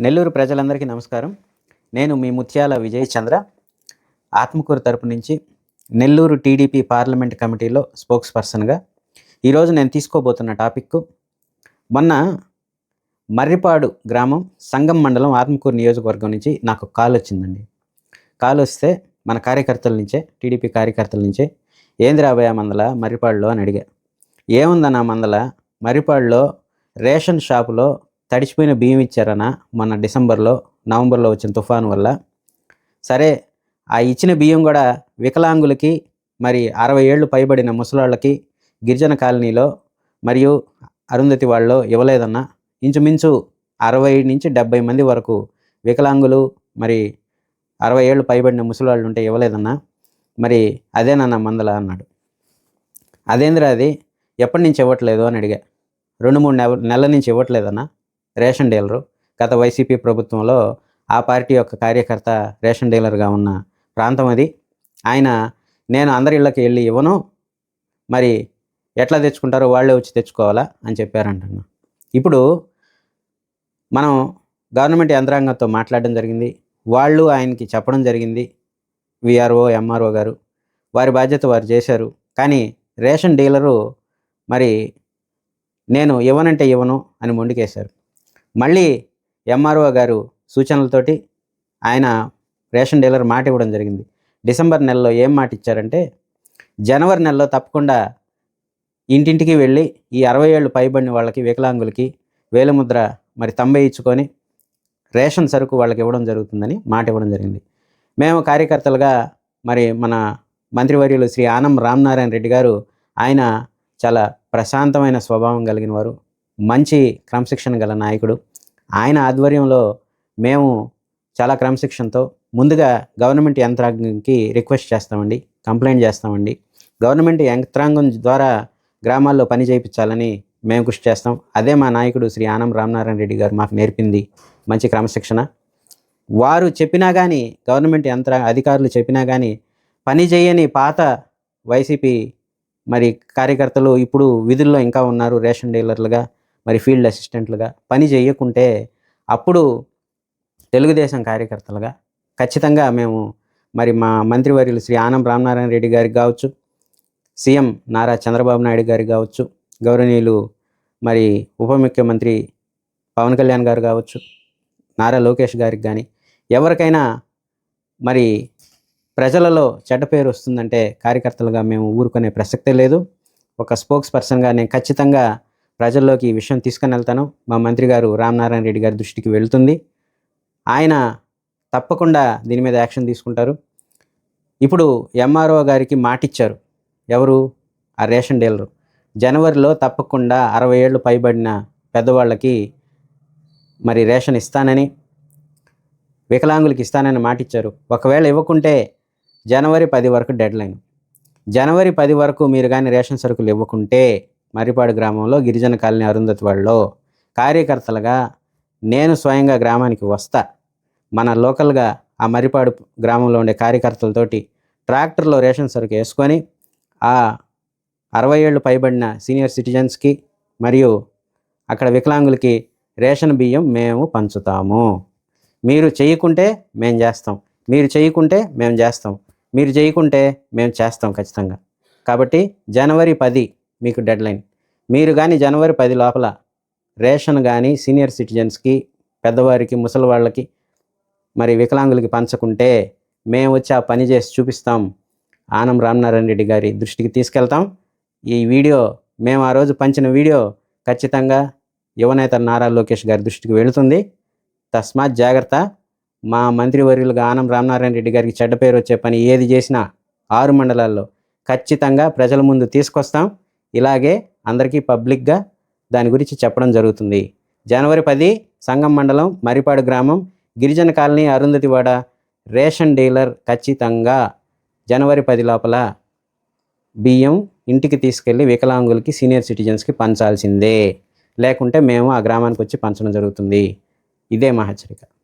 నెల్లూరు ప్రజలందరికీ నమస్కారం. నేను మీ ముత్యాల విజయ్ చంద్ర. ఆత్మకూరు తరపు నుంచి నెల్లూరు టీడీపీ పార్లమెంట్ కమిటీలో స్పోక్స్ పర్సన్గా ఈరోజు నేను తీసుకోబోతున్న టాపిక్ మొన్న మర్రిపాడు గ్రామం సంగం మండలం ఆత్మకూరు నియోజకవర్గం నుంచి నాకు కాల్ వచ్చిందండి. కాల్ వస్తే మన కార్యకర్తల నుంచే టీడీపీ కార్యకర్తల నుంచే ఏంది రాబోయే మందల మర్రిపాడులో? అని అడిగా. ఏముందన్న మందల మర్రిపాడులో రేషన్ షాపులో తడిచిపోయిన బియ్యం ఇచ్చారనా మొన్న డిసెంబర్లో నవంబర్లో వచ్చిన తుఫాను వల్ల. సరే ఆ ఇచ్చిన బియ్యం కూడా వికలాంగులకి మరి అరవై ఏళ్ళు పైబడిన ముసలాళ్ళకి గిరిజన కాలనీలో మరియు అరుంధతి వాళ్ళు ఇవ్వలేదన్నా. ఇంచుమించు అరవై నుంచి డెబ్బై మంది వరకు వికలాంగులు మరి అరవై ఏళ్ళు పైబడిన ముసలాళ్ళు ఉంటే ఇవ్వలేదన్నా. మరి అదేనన్న మందల అన్నాడు. అదేంద్రా అది? ఎప్పటి నుంచి ఇవ్వట్లేదు అని అడిగా. రెండు మూడు నెల నెలల నుంచి ఇవ్వట్లేదన్నా. Ration dealer. గత వైసీపీ ప్రభుత్వంలో ఆ పార్టీ యొక్క కార్యకర్త రేషన్ డీలర్గా ఉన్న ప్రాంతం అది. ఆయన నేను అందరి ఇళ్ళకి వెళ్ళి ఇవ్వను. మరి ఎట్లా తెచ్చుకుంటారో వాళ్ళే వచ్చి తెచ్చుకోవాలా? అని చెప్పారంటున్నా. ఇప్పుడు మనం గవర్నమెంట్ యంత్రాంగంతో మాట్లాడడం జరిగింది. వాళ్ళు ఆయనకి చెప్పడం జరిగింది. విఆర్ఓ ఎంఆర్ఓ గారు. వారి బాధ్యత వారు చేశారు. కానీ రేషన్ డీలరు మరి నేను ఇవ్వనంటే ఇవ్వను అని మొండికేశారు. మళ్ళీ ఎంఆర్ఓ గారు సూచనలతోటి ఆయన రేషన్ డీలర్ మాట ఇవ్వడం జరిగింది. డిసెంబర్ నెలలో ఏం మాట ఇచ్చారంటే జనవరి నెలలో తప్పకుండా ఇంటింటికి వెళ్ళి ఈ అరవై ఏళ్ళు పైబడిన వాళ్ళకి వికలాంగులకి వేలముద్ర మరి తంబే ఇచ్చుకొని రేషన్ సరుకు వాళ్ళకి ఇవ్వడం జరుగుతుందని మాట ఇవ్వడం జరిగింది. మేము కార్యకర్తలుగా మరి మన మంత్రివర్యులు శ్రీ ఆనం రామనారాయణ రెడ్డి గారు ఆయన చాలా ప్రశాంతమైన స్వభావం కలిగిన వారు మంచి క్రమశిక్షణ గల నాయకుడు. ఆయన ఆధ్వర్యంలో మేము చాలా క్రమశిక్షణతో ముందుగా గవర్నమెంట్ యంత్రాంగంకి రిక్వెస్ట్ చేస్తామండి కంప్లైంట్ చేస్తామండి. గవర్నమెంట్ యంత్రాంగం ద్వారా గ్రామాల్లో పని చేయించాలని మేము కృషి చేస్తాం. అదే మా నాయకుడు శ్రీ ఆనం రామనారాయణ రెడ్డి గారు మాకు నేర్పింది మంచి క్రమశిక్షణ. వారు చెప్పినా కానీ గవర్నమెంట్ యంత్ర అధికారులు చెప్పినా కానీ పని చేయని పాత వైసీపీ మరి కార్యకర్తలు ఇప్పుడు విధుల్లో ఇంకా ఉన్నారు రేషన్ డీలర్లుగా. మరి ఫీల్డ్ అసిస్టెంట్లుగా పని చేయకుంటే అప్పుడు తెలుగుదేశం కార్యకర్తలుగా ఖచ్చితంగా మేము మరి మా మంత్రివర్యులు శ్రీ ఆనం రామనారాయణ రెడ్డి గారికి కావచ్చు సీఎం నారా చంద్రబాబు నాయుడు గారికి కావచ్చు గౌరవనీయులు మరి ఉప ముఖ్యమంత్రి పవన్ కళ్యాణ్ గారు కావచ్చు నారా లోకేష్ గారికి కానీ ఎవరికైనా మరి ప్రజలలో చెడ్డ పేరు వస్తుందంటే కార్యకర్తలుగా మేము ఊరుకునే ప్రసక్తే లేదు. ఒక స్పోక్స్ పర్సన్గా నేను ఖచ్చితంగా ప్రజల్లోకి ఈ విషయం తీసుకుని వెళ్తాను. మా మంత్రి గారు రామనారాయణ రెడ్డి గారి దృష్టికి వెళ్తుంది. ఆయన తప్పకుండా దీని మీద యాక్షన్ తీసుకుంటారు. ఇప్పుడు ఎంఆర్ఓ గారికి మాటిచ్చారు. ఎవరు? ఆ రేషన్ డీలరు. జనవరిలో తప్పకుండా అరవై ఏళ్ళు పైబడిన పెద్దవాళ్ళకి మరి రేషన్ ఇస్తానని వికలాంగులకి ఇస్తానని మాటిచ్చారు. ఒకవేళ ఇవ్వకుంటే జనవరి పది వరకు డెడ్ లైన్ జనవరి పది వరకు మీరు కానీ రేషన్ సరుకులు ఇవ్వకుంటే మర్రిపాడు గ్రామంలో గిరిజన కాలనీ అరుంధతి వాళ్ళలో కార్యకర్తలుగా నేను స్వయంగా గ్రామానికి వస్తా. మన లోకల్గా ఆ మర్రిపాడు గ్రామంలో ఉండే కార్యకర్తలతోటి ట్రాక్టర్లో రేషన్ సరుకు వేసుకొని ఆ అరవై ఏళ్ళు పైబడిన సీనియర్ సిటిజన్స్కి మరియు అక్కడ వికలాంగులకి రేషన్ బియ్యం మేము పంచుతాము. మీరు చేయకుంటే మేము చేస్తాం. మీరు చేయకుంటే మేము చేస్తాం. మీరు చేయకుంటే మేము చేస్తాం ఖచ్చితంగా. కాబట్టి జనవరి పది మీకు డెడ్ లైన్ మీరు కానీ జనవరి పది లోపల రేషన్ కానీ సీనియర్ సిటిజన్స్కి పెద్దవారికి ముసలి వాళ్ళకి మరి వికలాంగులకి పంచకుంటే మేము వచ్చి ఆ పని చేసి చూపిస్తాం. ఆనం రామనారాయణ రెడ్డి గారి దృష్టికి తీసుకెళ్తాం. ఈ వీడియో మేము ఆ రోజు పంచిన వీడియో ఖచ్చితంగా యువనేత నారా లోకేష్ గారి దృష్టికి వెళుతుంది. తస్మాత్ జాగ్రత్త మా మంత్రివర్యులుగా ఆనం రామనారాయణ రెడ్డి గారికి చెడ్డ పేరు వచ్చే పని ఏది చేసినా ఆరు మండలాల్లో ఖచ్చితంగా ప్రజల ముందు తీసుకొస్తాం. ఇలాగే అందరికీ పబ్లిక్గా దాని గురించి చెప్పడం జరుగుతుంది. జనవరి పది సంగం మండలం మరిపాడు గ్రామం గిరిజన కాలనీ అరుంధతివాడ రేషన్ డీలర్ ఖచ్చితంగా జనవరి పది లోపల బియ్యం ఇంటికి తీసుకెళ్ళి వికలాంగులకి సీనియర్ సిటిజన్స్కి పంచాల్సిందే. లేకుంటే మేము ఆ గ్రామానికి వచ్చి పంచడం జరుగుతుంది. ఇదే మా హెచ్చరిక.